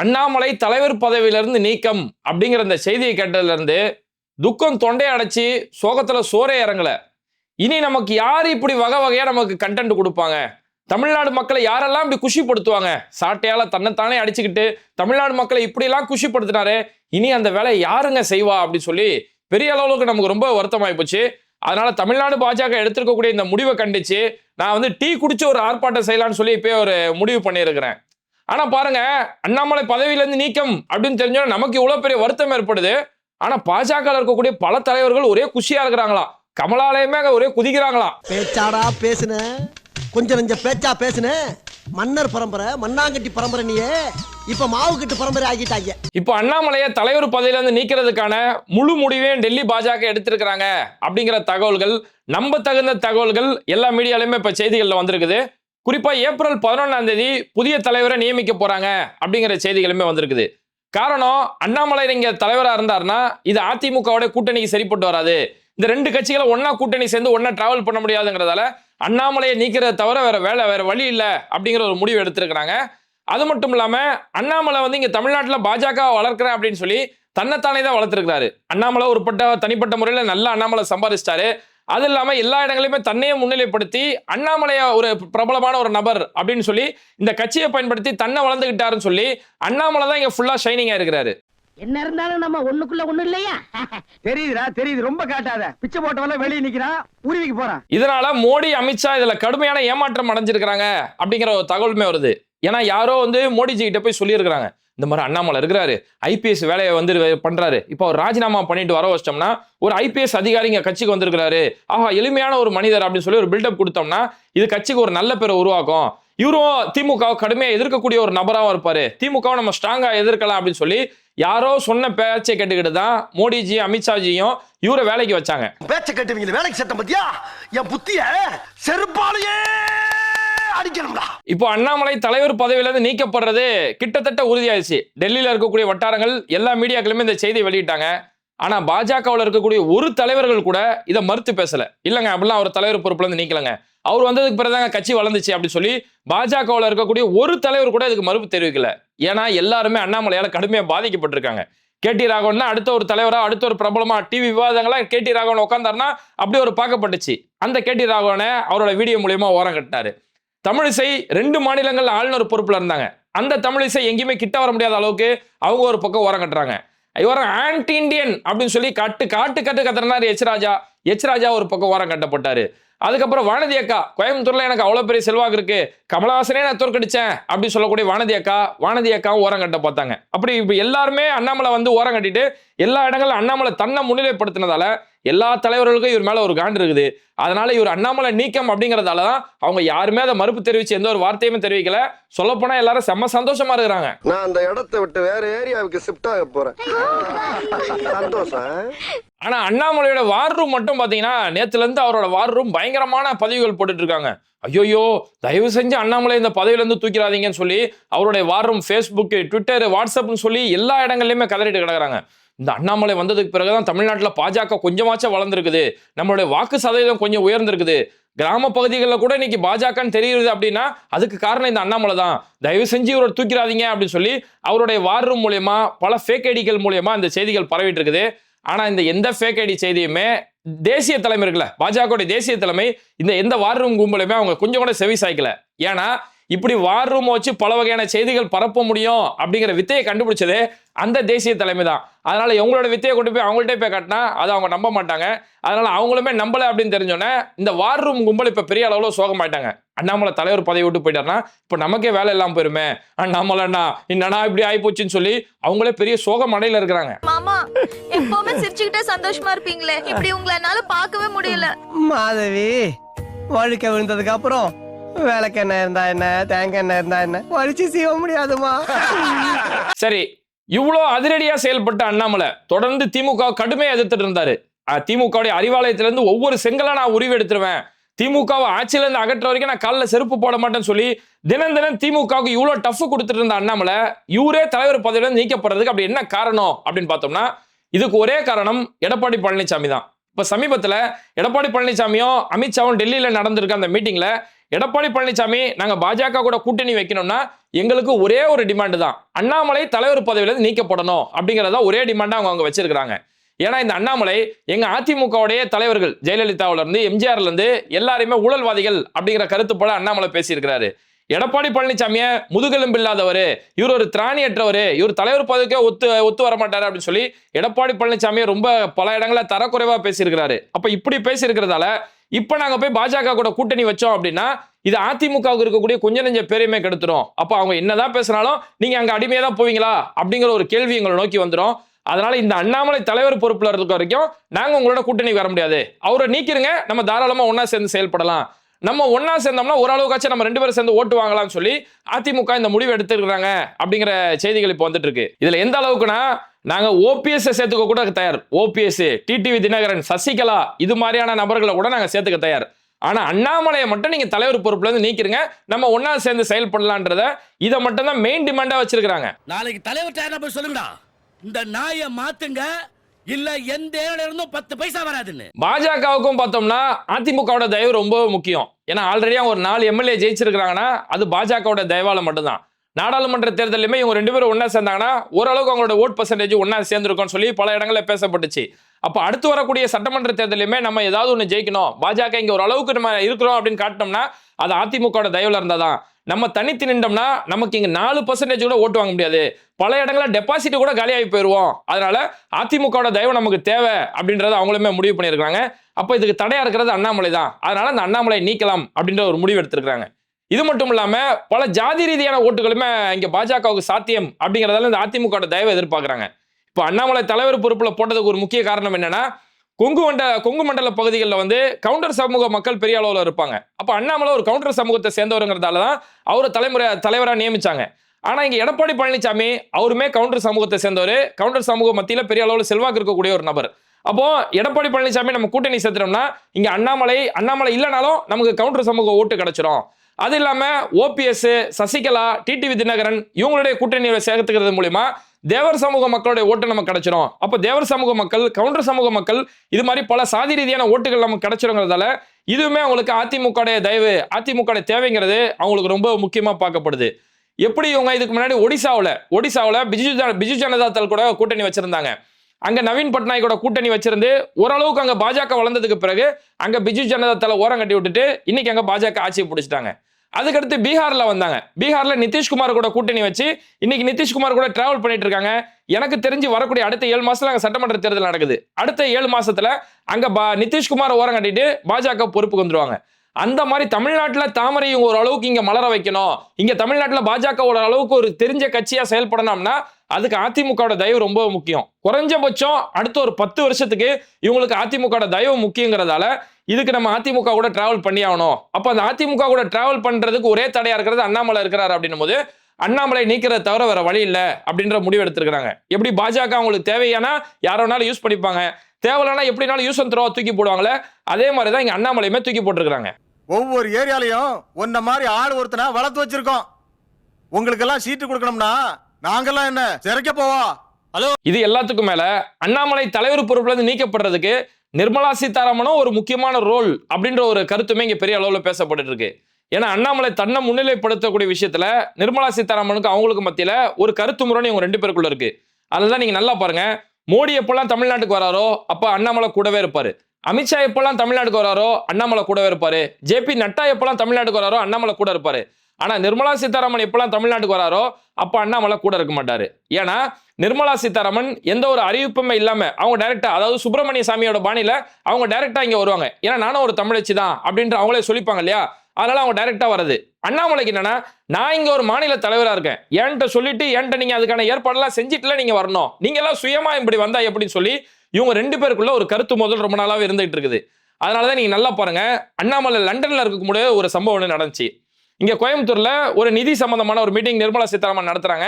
அண்ணாமலை தலைவர் பதவியிலிருந்து நீக்கம் அப்படிங்கிற அந்த செய்தியை கேட்டதுலேருந்து துக்கம் தொண்டை அடைச்சி சோகத்தில் சோரே இறங்கல. இனி நமக்கு யார் இப்படி வகை வகையாக நமக்கு கண்டென்ட் கொடுப்பாங்க? தமிழ்நாடு மக்களை யாரெல்லாம் இப்படி குஷிப்படுத்துவாங்க? சாட்டையால் தன்னைத்தானே அடிச்சுக்கிட்டு தமிழ்நாடு மக்களை இப்படியெல்லாம் குஷிப்படுத்தினாரு? இனி அந்த வேலையை யாருங்க செய்வா அப்படின்னு சொல்லி பெரிய அளவுக்கு நமக்கு ரொம்ப வருத்தமாகி போச்சு. அதனால தமிழ்நாடு பாஜக எடுத்திருக்கக்கூடிய இந்த முடிவை கண்டிச்சு நான் வந்து டீ குடிச்சு ஒரு ஆர்ப்பாட்டம் செய்யலாம்னு சொல்லி இப்போ ஒரு முடிவு பண்ணியிருக்கிறேன். ஆனா பாருங்க அண்ணாமலை பதவியிலேருந்து நீக்கம் அப்படின்னு தெரிஞ்சோன்னா நமக்கு இவ்வளவு பெரிய வருத்தம் ஏற்படுது. ஆனா பாஜக இருக்கக்கூடிய பல தலைவர்கள் ஒரே குஷியா இருக்கிறாங்களாம் கமலாலயமே அங்க ஒரே குதிக்கிறாங்களாம் பேச்சாடா பேசுன. கொஞ்சம் நெஞ்ச பேச்சா பேசுன. மன்னர் பரம்பரை மண்ணாங்கட்டி பரம்பரை நீயே. இப்ப மாவு கட்டு பரம்பரை ஆகிட்டாங்க. இப்போ அண்ணாமலையை தலைவர் பதவியில இருந்து நீக்கிறதுக்கான முழு முடிவையும் டெல்லி பாஜக எடுத்திருக்கிறாங்க அப்படிங்கிற தகவல்கள் நம்ப தகுந்த தகவல்கள் எல்லா மீடியாலையுமே இப்ப செய்திகள்ல வந்திருக்குது. குறிப்பாக ஏப்ரல் பதினொன்றாம் தேதி புதிய தலைவரை நியமிக்க போகிறாங்க அப்படிங்கிற செய்திகளுமே வந்திருக்குது. காரணம் அண்ணாமலை இங்கே தலைவராக இருந்தார்னா இது அதிமுகவோட கூட்டணிக்கு சரிப்பட்டு வராது. இந்த ரெண்டு கட்சிகளை ஒன்றா கூட்டணி சேர்ந்து ஒன்றா டிராவல் பண்ண முடியாதுங்கிறதால அண்ணாமலையை நீக்கிறத தவிர வேற வேலை வேற வழி இல்லை அப்படிங்கிற ஒரு முடிவு எடுத்திருக்கிறாங்க. அது மட்டும் இல்லாமல் அண்ணாமலை வந்து இங்கே தமிழ்நாட்டில் பாஜக வளர்க்குறேன் அப்படின்னு சொல்லி தன்னைத்தானே தான் வளர்த்துருக்கிறாரு. அண்ணாமலை ஒருப்பட்ட தனிப்பட்ட முறையில் நல்லா அண்ணாமலை சம்பாதிச்சிட்டாரு. அது இல்லாம எல்லா இடங்களையுமே தன்னையே முன்னிலைப்படுத்தி அண்ணாமலைய ஒரு பிரபலமான ஒரு நபர் அப்படின்னு சொல்லி இந்த கட்சியை பயன்படுத்தி தன்னை வளர்ந்துகிட்டாருன்னு சொல்லி அண்ணாமலை தான் இங்க ஃபுல்லா ஷைனிங்கா இருக்கிறாரு. என்ன இருந்தாலும் நம்ம ஒண்ணுக்குள்ள ஒண்ணு இல்லையா? தெரியுதுடா தெரியுது. ரொம்ப காட்டாத. பிச்சை போட்டவெல்லாம் வெளியே நிக்கிறான் உருவிக்கு போறான். இதனால மோடி அமித்ஷா இதுல கடுமையான ஏமாற்றம் அடைஞ்சிருக்கிறாங்க அப்படிங்கிற ஒரு தகவலுமே வருது. ஏன்னா யாரோ வந்து மோடிஜி கிட்ட போய் சொல்லியிருக்கிறாங்க. இந்த மாதிரி அண்ணாமலை இருக்கிறாரு. ஐபிஎஸ் வேலையை வந்து பண்றாரு. இப்போ அவர் ராஜினாமா பண்ணிட்டு வர வச்சிட்டோம்னா ஒரு ஐபிஎஸ் அதிகாரி இங்க கட்சிக்கு வந்திருக்கிறாரு. ஆஹா எளிமையான ஒரு மனிதர் அப்படின்னு சொல்லி ஒரு பில்டப் கொடுத்தோம்னா இது கட்சிக்கு ஒரு நல்ல பேரை உருவாக்கும். இவரும் திமுக கடுமையா எதிர்க்கக்கூடிய ஒரு நபராகவும் இருப்பாரு. திமுகவை நம்ம ஸ்ட்ராங்கா எதிர்க்கலாம் அப்படின்னு சொல்லி யாரோ சொன்ன பேச்சை கேட்டுக்கிட்டு தான் மோடிஜி அமித்ஷாஜியும் இவரை வேலைக்கு வச்சாங்க. பேச்சை கேட்டுவீங்க வேலைக்கு சட்டம் பத்தியா? என் புத்திய செருப்பாலேயே! அடிக்கணும்டா. இப்போ அண்ணாமலை தலைவர் பதவியிலிருந்து நீக்கப்படுறது கிட்டத்தட்ட உறுதியாயிடுச்சு. டெல்லியில இருக்கக்கூடிய வட்டாரங்கள் எல்லா மீடியாக்களுமே இந்த செய்தி வெளியிட்டாங்க. ஆனா பாஜகவில் இருக்கக்கூடிய ஒரு தலைவர்கள் கூட இதை மறுத்து பேசல. இல்லைங்க அப்படிலாம் அவர் தலைவர் பொறுப்புல இருந்து நீக்கலங்க. அவர் வந்ததுக்கு பிறகுதாங்க கட்சி வளர்ந்துச்சு அப்படின்னு சொல்லி பாஜகவில் இருக்கக்கூடிய ஒரு தலைவர் கூட இதுக்கு மறுப்பு தெரிவிக்கல. ஏன்னா எல்லாருமே அண்ணாமலையால கடுமையா பாதிக்கப்பட்டிருக்காங்க. கேடி ராகவன்னா அடுத்த ஒரு தலைவரா அடுத்த ஒரு பிரபலமா டிவி விவாதங்களா கேடி ராகவன் உட்காந்தாருன்னா அப்படி ஒரு பார்க்கப்பட்டுச்சு. அந்த கேடி ராகவனை அவரோட வீடியோ மூலியமா ஓரம் கட்டினாரு. தமிழிசை ரெண்டு மாநிலங்கள் ஆளுநர் பொறுப்பில் இருந்தாங்க. அந்த தமிழிசை எங்கேயுமே கிட்ட வர முடியாத அளவுக்கு அவங்க ஒரு பக்கம் ஓரம் கட்டுறாங்க. இவர் ஆன்டி இண்டியன் அப்படின்னு சொல்லி காட்டு காட்டு கட்டு கத்துறாரு எச் ராஜா எச் ராஜா ஒரு பக்கம் ஓரம் கட்டப்பட்டாரு. அதுக்கப்புறம் வானதி அக்கா கோயம்புத்தூர்ல எனக்கு அவ்வளோ பெரிய செல்வாக்கு இருக்கு. கமலஹாசனே நான் தோற்கடிச்சேன். அப்படின்னு சொல்லக்கூடிய வானதி அக்கா வானதி அக்காவும் ஓரம் கட்ட பார்த்தாங்க. அப்படி இப்போ எல்லாருமே அண்ணாமலை வந்து ஓரம் கட்டிட்டு எல்லா இடங்களும் அண்ணாமலை தன்னை முன்னிலைப்படுத்தினதால எல்லா தலைவர்களுக்கும் இவர் மேல ஒரு காண்டு இருக்குது. அதனால இவர் அண்ணாமலை நீக்கம் அப்படிங்கறதால தான் அவங்க யாருமே அதை மறுப்பு தெரிவிச்சு எந்த ஒரு வார்த்தையுமே தெரிவிக்கல. சொல்லப்போனா எல்லாரும் செம்ம சந்தோஷமா இருக்கிறாங்க. நான் அந்த இடத்தை விட்டு வேற ஏரியாவுக்கு ஷிஃப்ட் ஆக போறேன். சந்தோஷம் ஆனா அண்ணாமலையோட வார் ரூம் மட்டும் பாத்தீங்கன்னா நேத்துல இருந்து அவரோட வார் ரூம் பயங்கரமான பதிவுகள் போட்டுட்ருக்காங்க. ஐயோயோ தயவு செஞ்சு அண்ணாமலை இந்த பதவியில இருந்து தூக்கிறாதீங்கன்னு சொல்லி அவருடைய வார் ரூம் ஃபேஸ்புக் ட்விட்டர் வாட்ஸ்அப்னு சொல்லி எல்லா இடங்கள்லயுமே கதறிட்டு கிடக்குறாங்க. இந்த அண்ணாமலை வந்ததுக்கு பிறகுதான் தமிழ்நாட்டில் பாஜக கொஞ்சமாச்சும் வளர்ந்துருக்குது. நம்மளுடைய வாக்கு சதவீதம் கொஞ்சம் உயர்ந்திருக்குது. கிராம பகுதிகளில் கூட இன்னைக்கு பாஜகன்னு தெரியுது அப்படின்னா அதுக்கு காரணம் இந்த அண்ணாமலை தான். தயவு செஞ்சு இவரை தூக்கிறாதீங்க அப்படின்னு சொல்லி அவருடைய வார் ரூம் மூலயமா பல ஃபேக் ஐடிகள் மூலயமா இந்த செய்திகள் பரவிட்டு இருக்குது. ஆனால் இந்த எந்த ஃபேக் ஐடி செய்தியுமே தேசிய தலைமை இருக்குல்ல பாஜகவுடைய தேசிய தலைமை இந்த எந்த வார் ரூம் அவங்க கொஞ்சம் கூட செவி சாய்க்கல. ஏன்னா இப்படி வார் ரூம் வச்சு பல வகையான செய்திகள் பரப்ப முடியும் அப்படிங்கிற வித்தையை கண்டுபிடிச்சதே அந்த தேசிய தலைமை தான் அதனால இவங்களோட வித்தையை கொண்டு போய் அவங்கள்ட்ட போய் காட்டினா அதை அவங்க நம்ப மாட்டாங்க. அதனால அவங்களுமே நம்பல அப்படின்னு தெரிஞ்சோன்னே இந்த வார் ரூம் கும்பல் இப்ப பெரிய அளவுல சோகமாயிட்டாங்க அண்ணாமலை தலைவர் பதவி விட்டு போயிட்டாருன்னா இப்ப நமக்கே வேலை இல்லாம போயிருமே. அண்ணாமலைண்ணா என்னடா இப்படி ஆயிப்போச்சுன்னு சொல்லி அவங்களே பெரிய சோக மடையில இருக்கிறாங்க. மாமா எப்பவுமே சிரிச்சுக்கிட்டே சந்தோஷமா இருப்பீங்களே. இப்படி உங்களை என்னால பார்க்கவே முடியல. மாதவி வழுக்க விழுந்ததுக்கு அப்புறம் விளக்கு என்ன இருந்தா என்ன? தேங்காய் என்ன இருந்தா என்ன? வலிச்சு செய்ய முடியாதுமா? சரி இவ்வளோ அதிரடியா செயல்பட்ட அண்ணாமலை தொடர்ந்து திமுக கடுமையா எதிர்த்துட்டு இருந்தாரு. திமுகவுடைய அறிவாலயத்துலேருந்து ஒவ்வொரு செங்கலா நான் உருவி எடுத்துருவேன். திமுகவை ஆட்சியிலேருந்து அகற்ற வரைக்கும் நான் காலில் செருப்பு போட மாட்டேன்னு சொல்லி தினம் தினம் திமுகவுக்கு இவ்வளோ டஃப் கொடுத்துட்டு இருந்த அண்ணாமலை இவரே தலைவர் பதவியில நீக்கப்படுறதுக்கு அப்படி என்ன காரணம் அப்படின்னு பார்த்தோம்னா இதுக்கு ஒரே காரணம் எடப்பாடி பழனிசாமி தான். இப்ப சமீபத்துல எடப்பாடி பழனிசாமியும் அமித்ஷாவும் டெல்லியில நடந்திருக்க அந்த மீட்டிங்ல எடப்பாடி பழனிசாமி நாங்கள் பாஜக கூட கூட்டணி வைக்கணும்னா எங்களுக்கு ஒரே ஒரு டிமாண்டு தான். அண்ணாமலை தலைவர் பதவியிலேருந்து நீக்கப்படணும் அப்படிங்கறத ஒரே டிமாண்டாக அவங்க அவங்க வச்சிருக்கிறாங்க. ஏன்னா இந்த அண்ணாமலை எங்கள் அதிமுகவுடைய தலைவர்கள் ஜெயலலிதாவிலேருந்து எம்ஜிஆர்லேருந்து எல்லாருமே ஊழல்வாதிகள் அப்படிங்கிற கருத்துப்பட அண்ணாமலை பேசியிருக்கிறாரு. எடப்பாடி பழனிசாமியை முதுகெலும்பு இல்லாதவர் இவர் ஒரு திராணியற்றவர். இவர் தலைவர் பதவிக்கே ஒத்து ஒத்து வர மாட்டார் அப்படின்னு சொல்லி எடப்பாடி பழனிசாமியை ரொம்ப பல இடங்களில் தரக்குறைவாக பேசியிருக்கிறாரு. அப்போ இப்படி பேசியிருக்கிறதால இப்போ நாங்கள் போய் பாஜக கூட கூட்டணி வச்சோம் அப்படின்னா இது அதிமுகவுக்கு இருக்கக்கூடிய கொஞ்ச நெஞ்ச பேரையுமே கெடுத்துரும். அப்போ அவங்க என்னதான் பேசினாலும் நீங்கள் அங்கே அடிமையாக தான் போவீங்களா? அப்படிங்கிற ஒரு கேள்வி எங்களை நோக்கி வந்துடும் அதனால இந்த அண்ணாமலை தலைவர் பொறுப்பில் இருக்க வரைக்கும் நாங்கள் உங்களோட கூட்டணி வர முடியாது. அவரை நீக்கிருங்க. நம்ம தாராளமாக ஒன்றா சேர்ந்து செயல்படலாம். நம்ம ஒண்ணா சேர்ந்தோம்னா ஓரளவுக்காச்சும் நம்ம ரெண்டு பேரும் சேர்ந்து ஓட்டு வாங்கலாம்னு சொல்லி அதிமுக இந்த முடிவு எடுத்துருக்காங்க அப்படிங்கிற செய்திகள் இப்போ வந்துட்டு இருக்கு இதுல எந்த அளவுக்குன்னா நாங்க ஓபிஎஸ் சேர்த்துக்க கூட தயார். ஓபிஎஸ் டிடிவி தினகரன் சசிகலா இது மாதிரியான நபர்களை கூட நாங்க சேர்த்துக்க தயார். ஆனா அண்ணாமலையை மட்டும் நீங்க தலைவர் பொறுப்புல இருந்து நீக்கிருங்க. நம்ம ஒண்ணா சேர்ந்து செயல்படலான்றத இதை மட்டும் தான் மெயின் டிமாண்டா வச்சிருக்காங்க நாளைக்கு தலைவர் போய் சொல்லுங்கடா. இந்த நாயை மாத்துங்க. இல்ல எந்த இருந்தும் பத்து பைசா வராதுன்னு. பாஜகவுக்கும் பார்த்தோம்னா அதிமுகவோட தயவு ரொம்ப முக்கியம். ஏன்னா ஆல்ரெடியா ஒரு நாலு எம்எல்ஏ ஜெயிச்சிருக்கிறாங்கன்னா அது பாஜகவோட தயவால மட்டும்தான். நாடாளுமன்ற தேர்தலுமே இவங்க ரெண்டு பேரும் ஒன்றா சேர்ந்தாங்கன்னா ஓரளவுக்கு அவங்களோட ஓட் பர்சன்டேஜ் ஒன்றா சேர்ந்துருக்கும்னு சொல்லி பல இடங்களில் பேசப்பட்டுச்சு. அப்போ அடுத்து வரக்கூடிய சட்டமன்ற தேர்தலையுமே நம்ம ஏதாவது ஒன்று ஜெயிக்கணும். பாஜக இங்கே ஓரளவுக்கு நம்ம இருக்கிறோம் அப்படின்னு காட்டினோம்னா அது அதிமுகவோட தைவலாக இருந்தால் தான் நம்ம தனித்து நின்றோம்னா நமக்கு இங்கே நாலு பர்சன்டேஜ் கூட ஓட்டு வாங்க முடியாது. பல இடங்களில் டெபாசிட் கூட காலியாகி போயிடுவோம் அதனால அதிமுகவோட தயவு நமக்கு தேவை அப்படின்றத அவங்களுமே முடிவு பண்ணியிருக்காங்க அப்போ இதுக்கு தடையாக இருக்கிறது அண்ணாமலை தான். அதனால அந்த அண்ணாமலை நீக்கலாம் அப்படின்ற ஒரு முடிவு எடுத்திருக்காங்க இது மட்டும் இல்லாமல் பல ஜாதி ரீதியான ஓட்டுகளுமே இங்கே பாஜகவுக்கு சாத்தியம் அப்படிங்கிறதால இந்த அதிமுகவோட தயவை எதிர்பார்க்குறாங்க. இப்போ அண்ணாமலை தலைவர் பொறுப்பில் போட்டதுக்கு ஒரு முக்கிய காரணம் என்னன்னா கொங்கு மண்ட கொங்கு மண்டல பகுதிகளில் வந்து கவுண்டர் சமூக மக்கள் பெரிய அளவில் இருப்பாங்க. அப்போ அண்ணாமலை ஒரு கவுண்டர் சமூகத்தை சேர்ந்தவருங்கிறதால தான் அவரை தலைமுறை தலைவராக நியமிச்சாங்க. ஆனால் இங்கே எடப்பாடி பழனிசாமி அவருமே கவுண்டர் சமூகத்தை சேர்ந்தவர். கவுண்டர் சமூக மத்தியில் பெரிய அளவில் செல்வாக்கு இருக்கக்கூடிய ஒரு நபர். அப்போ எடப்பாடி பழனிசாமி நம்ம கூட்டணி சேர்த்துட்டோம்னா இங்கே அண்ணாமலை அண்ணாமலை இல்லைனாலும் நமக்கு கவுண்டர் சமூக ஓட்டு கிடைச்சிரும். அது இல்லாமல் ஓபிஎஸ் சசிகலா டிடிவி தினகரன் இவங்களுடைய கூட்டணியை சேர்த்துக்கிறது மூலிமா தேவர் சமூக மக்களுடைய ஓட்டு நமக்கு கிடைச்சிடும் அப்போ தேவர் சமூக மக்கள் கவுண்டர் சமூக மக்கள் இது மாதிரி பல சாதி ரீதியான ஓட்டுகள் நமக்கு கிடைச்சிருங்கிறதால இதுவுமே அவங்களுக்கு அதிமுகடைய தயவு அதிமுகடைய தேவைங்கிறது அவங்களுக்கு ரொம்ப முக்கியமாக பார்க்கப்படுது. எப்படி இவங்க இதுக்கு முன்னாடி ஒடிசாவில் ஒடிசாவில் பிஜு பிஜு ஜனதா தள் கூட கூட்டணி வச்சிருந்தாங்க. அங்கே நவீன் பட்நாயக்கோட கூட்டணி வச்சிருந்து ஓரளவுக்கு அங்கே பாஜக வளர்ந்ததுக்கு பிறகு அங்கே பிஜு ஜனதா தள ஓரம் கட்டி விட்டுட்டு இன்னைக்கு அங்கே பாஜக ஆட்சியை பிடிச்சிட்டாங்க. அதுக்கடுத்து பீகாரில் வந்தாங்க. பீகாரில் நிதிஷ்குமார் கூட கூட்டணி வச்சு இன்னைக்கு நிதிஷ்குமார் கூட டிராவல் பண்ணிட்டு இருக்காங்க எனக்கு தெரிஞ்சு வரக்கூடிய அடுத்த ஏழு மாசத்துல அங்கே சட்டமன்ற தேர்தல் நடக்குது. அடுத்த ஏழு மாசத்துல அங்கே பா நிதிஷ்குமார் ஓரம் கட்டிட்டு பாஜக பொறுப்புக்கு வந்துருவாங்க. அந்த மாதிரி தமிழ்நாட்டில் தாமரை இவங்க ஒரு அளவுக்கு மலர வைக்கணும். இங்கே தமிழ்நாட்டில் பாஜக ஒரு அளவுக்கு ஒரு தெரிஞ்ச கட்சியாக செயல்படணும்னா அதுக்கு அதிமுகவோட தயவு ரொம்ப முக்கியம். குறைஞ்சபட்சம் அடுத்த ஒரு பத்து வருஷத்துக்கு இவங்களுக்கு அதிமுகவோட தயவு முக்கியங்கிறதால இதுக்கு நம்ம அதிமுக கூட டிராவல் பண்ணி ஆகணும். அப்போ அந்த அதிமுக கூட டிராவல் பண்றதுக்கு ஒரே தடையா இருக்கிறது அண்ணாமலை இருக்கிறாரு அப்படின்னும் போது அண்ணாமலை நீக்கிறத தவிர வேற வழி இல்லை அப்படின்ற முடிவு எடுத்திருக்கிறாங்க. எப்படி பாஜக அவங்களுக்கு தேவையானா யார வேணாலும் யூஸ் பண்ணிப்பாங்க. தேவையில்லைனா எப்படினாலும் யூஸ் த்ரோவா தூக்கி போடுவாங்களே அதே மாதிரி தான் இங்க அண்ணாமலையுமே தூக்கி போட்டிருக்காங்க ஒவ்வொரு ஏரியாலையும் உன்ன மாதிரி ஆள் ஒருத்தனை வளர்த்து வச்சிருக்கோம். உங்களுக்கெல்லாம் சீட்டு கொடுக்கணும்னா நாங்கெல்லாம் என்ன சிறைக்க போவா? இது எல்லாத்துக்கும் மேல அண்ணாமலை தலைவர் பொறுப்புல இருந்து நீக்கப்படுறதுக்கு நிர்மலா சீதாராமனும் ஒரு முக்கியமான ரோல் அப்படின்ற ஒரு கருத்துமே இங்க பெரிய அளவுல பேசப்பட்டு இருக்கு. ஏன்னா அண்ணாமலை தன்னை முன்னிலைப்படுத்தக்கூடிய விஷயத்துல நிர்மலா சீதாராமனுக்கு அவங்களுக்கு மத்தியில ஒரு கருத்து முரணி இவங்க ரெண்டு பேருக்குள்ள இருக்கு. அதுதான் நீங்க நல்லா பாருங்க. மோடி எப்பெல்லாம் தமிழ்நாட்டுக்கு வராரோ அப்ப அண்ணாமலை கூடவே இருப்பாரு. அமித்ஷா எப்பெல்லாம் தமிழ்நாட்டுக்கு வராரோ அண்ணாமலை கூடவே இருப்பாரு. ஜேபி நட்டா எப்பெல்லாம் தமிழ்நாட்டுக்கு வராரோ அண்ணாமலை கூட இருப்பாரு. ஆனால் நிர்மலா சீதாராமன் எப்பெல்லாம் தமிழ்நாட்டுக்கு வராரோ அப்போ அண்ணாமலை கூட இருக்க மாட்டார். ஏன்னா நிர்மலா சீதாராமன் எந்த ஒரு அறிவிப்புமே இல்லாமல் அவங்க டைரெக்டாக அதாவது சுப்பிரமணிய சாமியோட பாணியில் அவங்க டைரெக்டாக இங்கே வருவாங்க. ஏன்னா நானும் ஒரு தமிழச்சி தான் அப்படின்ற அவங்களே சொல்லிப்பாங்க இல்லையா? அதனால அவங்க டைரெக்டாக வருது அண்ணாமலைக்கு என்னன்னா நான் இங்கே ஒரு மாநில தலைவராக இருக்கேன். என்கிட்ட சொல்லிட்டு என்கிட்ட நீங்கள் அதுக்கான ஏற்பாடெல்லாம் செஞ்சுட்டுல நீங்கள் வரணும். நீங்கள் எல்லாம் சுயமாக இப்படி வந்தா எப்படின்னு சொல்லி இவங்க ரெண்டு பேருக்குள்ள ஒரு கருத்து முதல் ரொம்ப நாளாகவே இருந்துகிட்டு இருக்குது. அதனாலதான் நீங்கள் நல்லா பாருங்கள் அண்ணாமலை லண்டனில் இருக்கக்கூடிய ஒரு சம்பவம் ஒன்று நடந்துச்சு. இங்கே கோயம்புத்தூரில் ஒரு நிதி சம்பந்தமான ஒரு மீட்டிங் நிர்மலா சீதாராமன் நடத்துகிறாங்க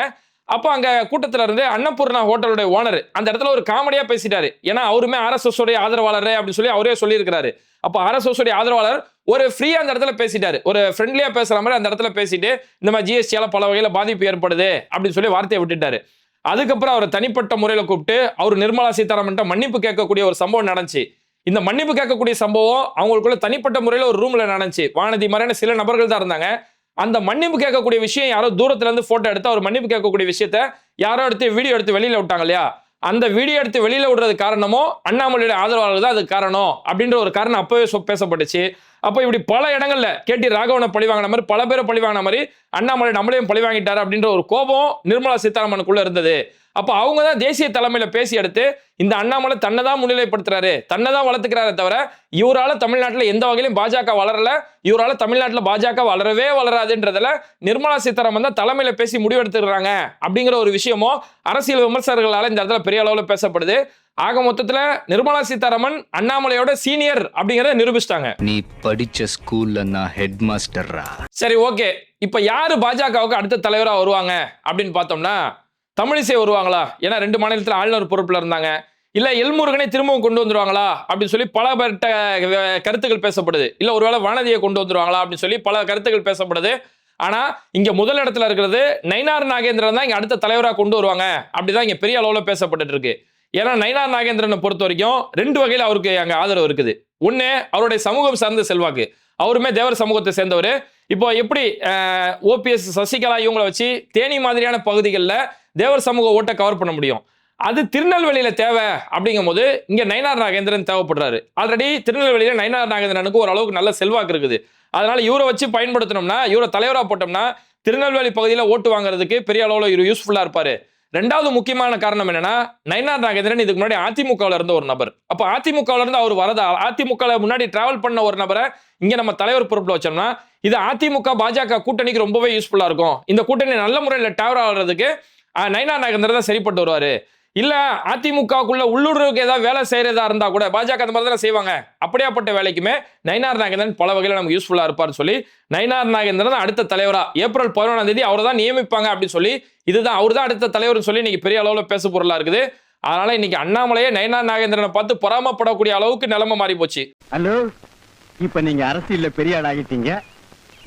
அப்போ அங்கே கூட்டத்தில் இருந்து அன்னபூர்ணா ஹோட்டலுடைய ஓனர் அந்த இடத்துல ஒரு காமெடியாக பேசிட்டாரு. ஏன்னா அவருமே ஆர்எஸ்எஸ் உடைய ஆதரவாளர் அப்படின்னு சொல்லி அவரே சொல்லியிருக்கிறாரு. அப்போ ஆர்எஸ்எஸ் உடைய ஆதரவாளர் ஒரு ஃப்ரீயாக அந்த இடத்துல பேசிட்டாரு. ஒரு ஃப்ரெண்ட்லியாக பேசுகிற மாதிரி அந்த இடத்துல பேசிட்டு இந்த மாதிரி ஜிஎஸ்டியால் பல வகையில் பாதிப்பு ஏற்படுது அப்படின்னு சொல்லி வார்த்தையை விட்டுட்டாரு. அதுக்கப்புறம் அவரை தனிப்பட்ட முறையில் கூப்பிட்டு அவர் நிர்மலா சீதாராமன்ட்ட மன்னிப்பு கேட்கக்கூடிய ஒரு சம்பவம் நடந்துச்சு. இந்த மன்னிப்பு கேட்கக்கூடிய சம்பவம் அவங்களுக்குள்ள தனிப்பட்ட முறையில் ஒரு ரூம்ல நடந்துச்சு. வானதி மாதிரியான சில நபர்கள் தான் இருந்தாங்க. அந்த மன்னிப்பு கேட்கக்கூடிய விஷயம் யாரோ தூரத்துல இருந்து போட்டோ எடுத்து அவர் மன்னிப்பு கேட்கக்கூடிய விஷயத்த யாரோ எடுத்து வீடியோ எடுத்து வெளியில விட்டாங்க இல்லையா? அந்த வீடியோ எடுத்து வெளியில விடுறது காரணமோ அண்ணாமலையோட ஆதரவாளர்கள் தான் அதுக்கு காரணம் அப்படின்ற ஒரு காரணம் அப்பவே பேசப்பட்டுச்சு. அப்போ இப்படி பல இடங்கள்ல கேட்டி ராகவனை பழி வாங்கின மாதிரி பல பேரை பழி வாங்கின மாதிரி அண்ணாமலை நம்மளையும் பழி வாங்கிட்டாரு அப்படின்ற ஒரு கோபம் நிர்மலா சீதாராமனுக்குள்ள இருந்தது. அப்போ அவங்க தான் தேசிய தலைமையில பேசி எடுத்து இந்த அண்ணாமலை தன்னை தான் முன்னிலைப்படுத்துறாரு. தன்னை தான் வளர்த்துக்கிறாரே தவிர இவரால தமிழ்நாட்டில் எந்த வகையிலும் பாஜக வளரல. இவரால தமிழ்நாட்டில் பாஜக வளரவே வளராதுன்றதுல நிர்மலா சீதாராமன் தான் தலைமையில பேசி முடிவெடுத்துக்கிறாங்க அப்படிங்கிற ஒரு விஷயமோ அரசியல் விமர்சகர்களால இந்த இடத்துல பெரிய அளவில் பேசப்படுது. ஆக மொத்தத்துல நிர்மலா சீதாராமன் அண்ணாமலையோட சீனியர் அப்படிங்கிறத நிரூபிச்சிட்டாங்க. நீ படிச்ச ஸ்கூல்ல நான் ஹெட் மாஸ்டர்ரா சரி ஓகே. இப்போ யாரு பாஜகவுக்கு அடுத்த தலைவரா வருவாங்க அப்படின்னு பார்த்தோம்னா தமிழிசை வருவாங்களா? ஏன்னா ரெண்டு மாநிலத்தில் ஆளுநர் பொறுப்பில் இருந்தாங்க. இல்லை எல்முருகனை திரும்பவும் கொண்டு வந்துருவாங்களா? அப்படின்னு சொல்லி பல பட்ட கருத்துக்கள் பேசப்படுது. இல்லை ஒருவேளை வானதியை கொண்டு வந்துருவாங்களா? அப்படின்னு சொல்லி பல கருத்துக்கள் பேசப்படுது. ஆனால் இங்கே முதல் இடத்துல இருக்கிறது நயினார் நாகேந்திரன் தான் இங்கே அடுத்த தலைவராக கொண்டு வருவாங்க. அப்படிதான் இங்கே பெரிய அளவில் பேசப்பட்டு இருக்கு. ஏன்னா நயினார் நாகேந்திரனை பொறுத்த வரைக்கும் ரெண்டு வகையில் அவருக்கு அங்கே ஆதரவு இருக்குது. ஒன்று அவருடைய சமூகம் சார்ந்த செல்வாக்கு. அவருமே தேவர் சமூகத்தை சேர்ந்தவர். இப்போ எப்படி ஓபிஎஸ் சசிகலா இவங்களை வச்சு தேனி மாதிரியான பகுதிகளில் தேவர் சமூக ஓட்டை கவர் பண்ண முடியும். அது திருநெல்வேலியில தேவை அப்படிங்கும்போது இங்க நயினார் நாகேந்திரன் தேவைப்படுறாரு. ஆல்ரெடி திருநெல்வேலியில நயனார் நாகேந்திரனுக்கு ஓரளவுக்கு நல்ல செல்வாக்கு இருக்குது. அதனால இவரை வச்சு பயன்படுத்தினோம்னா இவரை தலைவராக போட்டோம்னா திருநெல்வேலி பகுதியில் ஓட்டு வாங்குறதுக்கு பெரிய அளவில் இவர் யூஸ்ஃபுல்லாக இருப்பாரு. ரெண்டாவது முக்கியமான காரணம் என்னன்னா நயனார் நாகேந்திரன் இதுக்கு முன்னாடி அதிமுகவில் இருந்த ஒரு நபர். அப்போ அதிமுகவில் இருந்து அவர் வரதா அதிமுகவில் முன்னாடி டிராவல் பண்ண ஒரு நபரை இங்கே நம்ம தலைவர் பொறுப்பில் வச்சோம்னா இது அதிமுக பாஜக கூட்டணிக்கு ரொம்பவே யூஸ்ஃபுல்லாக இருக்கும். இந்த கூட்டணி நல்ல முறையில் டிராவல் ஆகிறதுக்கு நயனார் நாகேந்திரன் தான் சரிப்பட்டு வருவார். இல்ல அதிமுகக்குள்ள உள்ளூருக்கு ஏதாவது வேலை செய்யறதா இருந்தா கூட பாஜக அந்த மாதிரி தானே செய்வாங்க. அப்படியாப்பட்ட வேலைக்குமே நயினார் நாகேந்திரன் பல வகையில் நமக்கு யூஸ்ஃபுல்லா இருப்பார்னு சொல்லி நயினார் நாகேந்திரன் அடுத்த தலைவரா ஏப்ரல் பதினொன்றாம் தேதி அவர் தான் நியமிப்பாங்க அப்படின்னு சொல்லி இதுதான் அவர் தான் அடுத்த தலைவர்னு சொல்லி இன்னைக்கு பெரிய அளவுல பேசு பொருளா இருக்குது. அதனால இன்னைக்கு அண்ணாமலையே நயினார் நாகேந்திரனை பார்த்து பொறாமப்படக்கூடிய அளவுக்கு நிலைமை மாறி போச்சு. ஹலோ இப்ப நீங்க அரசியல்ல பெரிய ஆள் ஆகிட்டீங்க.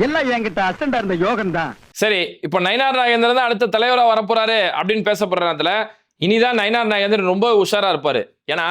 எல்லாம் என்கிட்ட அசண்டா இருந்த யோகம் தான் சரி இப்போ நயினார் நாகேந்திரன் தான் அடுத்த தலைவரா வரப்போறாரு அப்படின்னு பேசப்படுற நேரத்துல இனிதான் நயனார் நாகேந்திரன் ரொம்ப உஷாராக இருப்பார். ஏன்னா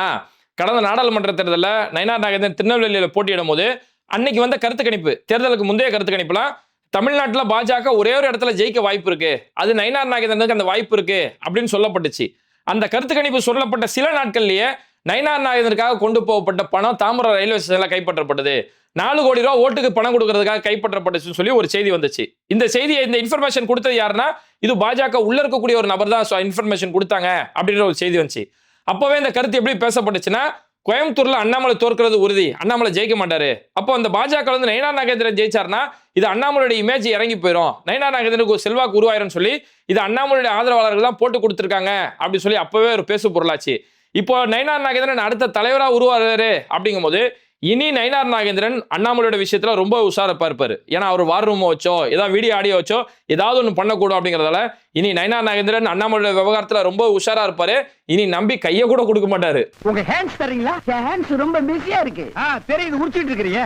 கடந்த நாடாளுமன்ற தேர்தலில் நயனார் நாகேந்திரன் திருநெல்வேலியில் போட்டியிடும் போது அன்னைக்கு வந்த கருத்து கணிப்பு தேர்தலுக்கு முந்தைய கருத்து கணிப்புலாம் தமிழ்நாட்டில் பாஜக ஒரே ஒரு இடத்துல ஜெயிக்க வாய்ப்பு இருக்கு. அது நயனார் நாகேந்திரனுக்கு அந்த வாய்ப்பு இருக்கு அப்படின்னு சொல்லப்பட்டுச்சு. அந்த கருத்து கணிப்பு சொல்லப்பட்ட சில நாட்கள்லயே நயினார் நாயகனுக்காக கொண்டு போகப்பட்ட பணம் தாம்பரம் ரயில்வே ஸ்டேஷன்ல கைப்பற்றப்பட்டது. நாலு கோடி ரூபா ஓட்டுக்கு பணம் கொடுக்கறதுக்காக கைப்பற்றப்பட்டுச்சுன்னு சொல்லி ஒரு செய்தி வந்துச்சு. இந்த செய்தியை இந்த இன்ஃபர்மேஷன் கொடுத்தது யாருன்னா இது பாஜக உள்ள இருக்கக்கூடிய ஒரு நபர் தான். இன்ஃபர்மேஷன் கொடுத்தாங்க அப்படின்ற ஒரு செய்தி வந்துச்சு. அப்பவே இந்த கருத்து எப்படி பேசப்பட்டுச்சுன்னா கோயம்புத்தூர்ல அண்ணாமலை தோற்கிறது உறுதி. அண்ணாமலை ஜெயிக்க மாட்டாரு. அப்போ அந்த பாஜக வந்து நைனா நாகேந்திரன் ஜெயிச்சாருன்னா இது அண்ணாமலையோட இமேஜ் இறங்கி போயிடும் நைனா நாகேந்திரனுக்கு ஒரு செல்வாக்கு உருவாயிரும் சொல்லி இது அண்ணாமலையோட ஆதரவாளர்கள் தான் போட்டு கொடுத்துருக்காங்க அப்படின்னு சொல்லி அப்பவே ஒரு பேசு பொருளாச்சு இப்போ நயினார் நாகேந்திரன் அடுத்த தலைவரா உருவாரு அப்படிங்கும்போது இனி நயினார் நாகேந்திரன் அண்ணாமலையோட விஷயத்துல ரொம்ப உஷாரப்பா இருப்பாரு ஏன்னா அவர் வார் ரூம் வச்சோ ஏதாவது வீடியோ ஆடியோ வச்சோ ஏதாவது ஒன்று பண்ணக்கூடும் அப்படிங்கறதால இனி நயினார் நாகேந்திரன் அண்ணாமலையோட விவகாரத்துல ரொம்ப உஷாரா இருப்பாரு. இனி நம்பி கையை கூட கொடுக்க மாட்டாரு. உங்க ஹேண்ட்ஸ் தரீங்களா ஹேண்ட்ஸ் ரொம்ப பிஸியா இருக்கு. ஆ தெரியுது உரிச்சிட்டு இருக்கிறீங்க.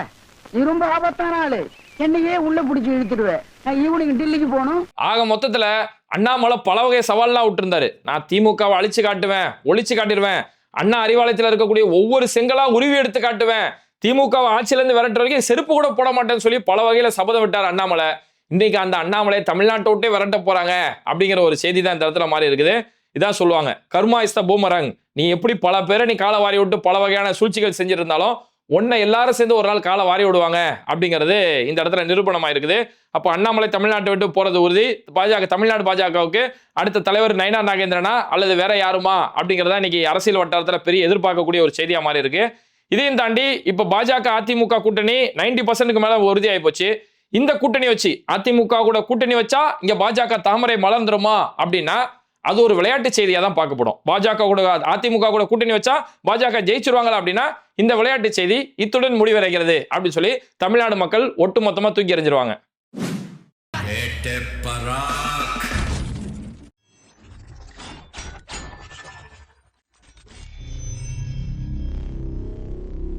நீ ரொம்ப ஆபத்தான ஆளு. என்னையே உள்ள பிடிச்சி இழுத்துடுவேன். நான் ஈவினிங் டெல்லிக்கு போகணும். ஆக மொத்தத்துல அண்ணாமலை பல வகை சவால்லாம் விட்டுருந்தாரு. நான் திமுகவை அழிச்சு காட்டுவேன் ஒழிச்சு காட்டிடுவேன். அண்ணா அறிவாலயத்தில் இருக்கக்கூடிய ஒவ்வொரு செங்கலா உருவி எடுத்து காட்டுவேன். திமுகவை ஆட்சியிலேருந்து விரட்டுற வரைக்கும் செருப்பு கூட போட மாட்டேன்னு சொல்லி பல வகையில் சபதம் விட்டார் அண்ணாமலை. இன்றைக்கி அந்த அண்ணாமலை தமிழ்நாட்டை விட்டே விரட்ட போகிறாங்க அப்படிங்கிற ஒரு செய்தி தான் இந்த இடத்துல மாறி இருக்குது. இதான் சொல்லுவாங்க. கர்மா பூமரங். நீ எப்படி பல பேரை நீ காலை வாரி விட்டு பல வகையான சூழ்ச்சிகள் செஞ்சுருந்தாலும் உன்னை எல்லாரும் சேர்ந்து ஒரு நாள் காலை வாரி விடுவாங்க அப்படிங்கிறது இந்த இடத்துல நிரூபணமாக இருக்குது அப்போ அண்ணாமலை தமிழ்நாட்டை விட்டு போகிறது உறுதி. பாஜக தமிழ்நாடு பாஜகவுக்கு அடுத்த தலைவர் நயனா நாகேந்திரனா அல்லது வேற யாருமா அப்படிங்கிறதா இன்னைக்கு அரசியல் வட்டாரத்தில் பெரிய எதிர்பார்க்கக்கூடிய ஒரு செய்தியாக மாறி இருக்கு இதையும் தாண்டி இப்போ பாஜக அதிமுக கூட்டணி நைன்டி பர்சன்ட்டுக்கு மேலே உறுதியாகி போச்சு. இந்த கூட்டணி வச்சு அதிமுக கூட கூட்டணி வச்சா இங்கே பாஜக தாமரை மலர்ந்துருமா அப்படின்னா அது ஒரு விளையாட்டு செய்தியாக தான் பார்க்கப்படும். பாஜக கூட அதிமுக கூட கூட்டணி வச்சா பாஜக ஜெயிச்சிருவாங்களா அப்படின்னா இந்த விளையாட்டு செய்தி இத்துடன் முடிவடைகிறது அப்படின்னு சொல்லி தமிழ்நாடு மக்கள் ஒட்டுமொத்தமாக தூக்கி எறிஞ்சிருவாங்க.